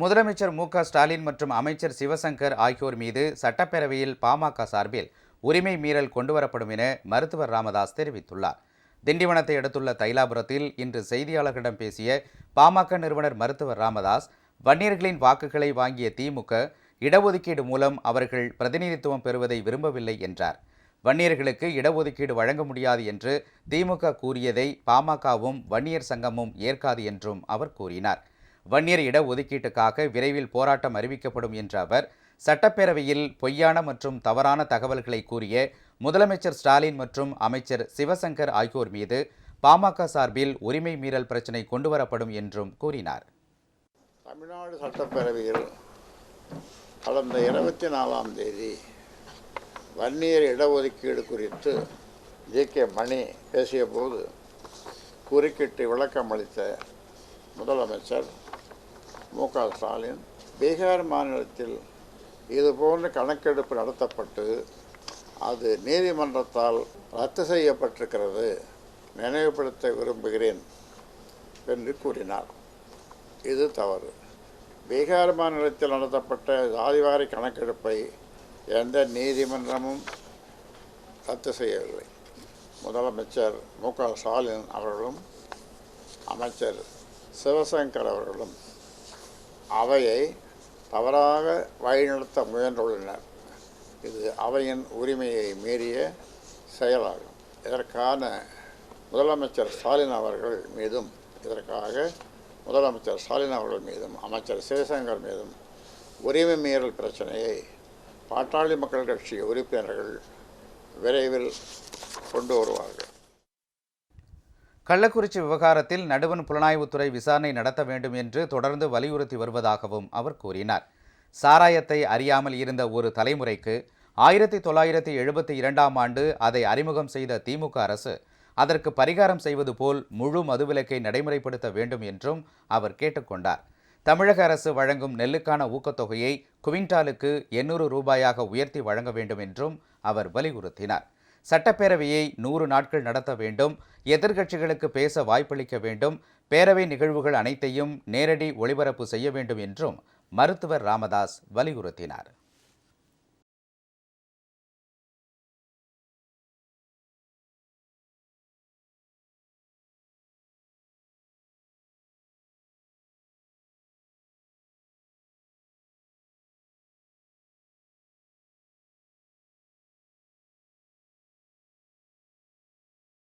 முதலமைச்சர் மு க ஸ்டாலின் மற்றும் அமைச்சர் சிவசங்கர் ஆகியோர் மீது சட்டப்பேரவையில் பாமக சார்பில் உரிமை மீறல் கொண்டுவரப்படும் என மருத்துவர் ராமதாஸ் தெரிவித்துள்ளார். திண்டிவனத்தை அடுத்துள்ள தைலாபுரத்தில் இன்று செய்தியாளர்களிடம் பேசிய பாமக நிறுவனர் மருத்துவர் ராமதாஸ் வன்னியர்களின் வாக்குகளை வாங்கிய திமுக இடஒதுக்கீடு மூலம் அவர்கள் பிரதிநிதித்துவம் பெறுவதை விரும்பவில்லை என்றார். வன்னியர்களுக்கு இடஒதுக்கீடு வழங்க முடியாது என்று திமுக கூறியதை பாமகவும் வன்னியர் சங்கமும் ஏற்காது என்றும் அவர் கூறினார். வன்னியர் இடஒதுக்கீட்டுக்காக விரைவில் போராட்டம் அறிவிக்கப்படும் என்ற அவர் சட்டப்பேரவையில் பொய்யான மற்றும் தவறான தகவல்களை கூறிய முதலமைச்சர் ஸ்டாலின் மற்றும் அமைச்சர் சிவசங்கர் ஆகியோர் மீது பாமக சார்பில் உரிமை மீறல் பிரச்சினை கொண்டுவரப்படும் என்றும் கூறினார். தமிழ்நாடு சட்டப்பேரவையில் கடந்த இருபத்தி நாலாம் தேதி வன்னியர் இடஒதுக்கீடு குறித்து ஜே. கே. மணி பேசியபோது குறுக்கிட்டு விளக்கம் அளித்த முதலமைச்சர் மு க ஸ்டாலின் பீகார் மாநிலத்தில் இதுபோன்ற கணக்கெடுப்பு நடத்தப்பட்டு அது நீதிமன்றத்தால் ரத்து செய்யப்பட்டிருக்கிறது. நினைவுபடுத்த விரும்புகிறேன் என்று கூறினார். இது தவறு. பீகார் மாநிலத்தில் நடத்தப்பட்ட ஜாதிவாரி கணக்கெடுப்பை எந்த நீதிமன்றமும் ரத்து செய்யவில்லை. முதலமைச்சர் மு க ஸ்டாலின் அவர்களும் அமைச்சர் சிவசங்கர் அவர்களும் அவையை தவறாக வழிநடத்த முயன்றுள்ளனர். இது அவையின் உரிமையை மீறிய செயலாகும். இதற்கான முதலமைச்சர் ஸ்டாலின் அவர்கள் மீதும் இதற்காக முதலமைச்சர் ஸ்டாலின் அவர்கள் மீதும் அமைச்சர் சிவசங்கர் மீதும் உரிமை மீறல் பிரச்சனையை பாட்டாளி மக்கள் கட்சி உறுப்பினர்கள் விரைவில் கொண்டு வருவார்கள். கள்ளக்குறிச்சி விவகாரத்தில் நடுவன் புலனாய்வுத்துறை விசாரணை நடத்த வேண்டும் என்று தொடர்ந்து வலியுறுத்தி வருவதாகவும் அவர் கூறினார். சாராயத்தை அறியாமல் இருந்த ஒரு தலைமுறைக்கு ஆயிரத்தி தொள்ளாயிரத்தி எழுபத்தி இரண்டாம் ஆண்டு அதை அறிமுகம் செய்த திமுக அரசு அதற்கு பரிகாரம் செய்வது போல் முழு மதுவிலக்கை நடைமுறைப்படுத்த வேண்டும் என்றும் அவர் கேட்டுக்கொண்டார் தமிழக அரசு வழங்கும் நெல்லுக்கான ஊக்கத்தொகையை குவிண்டாலுக்கு எண்ணூறு ரூபாயாக உயர்த்தி வழங்க வேண்டும் என்றும் அவர் வலியுறுத்தினார். சட்டப்பேரவையை நூறு நாட்கள் நடத்த வேண்டும் எதிர்க்கட்சிகளுக்கு பேச வாய்ப்பளிக்க வேண்டும் பேரவை நிகழ்வுகள் அனைத்தையும் நேரடி ஒளிபரப்பு செய்ய வேண்டும் என்றும் மருத்துவர் ராமதாஸ் வலியுறுத்தினார்.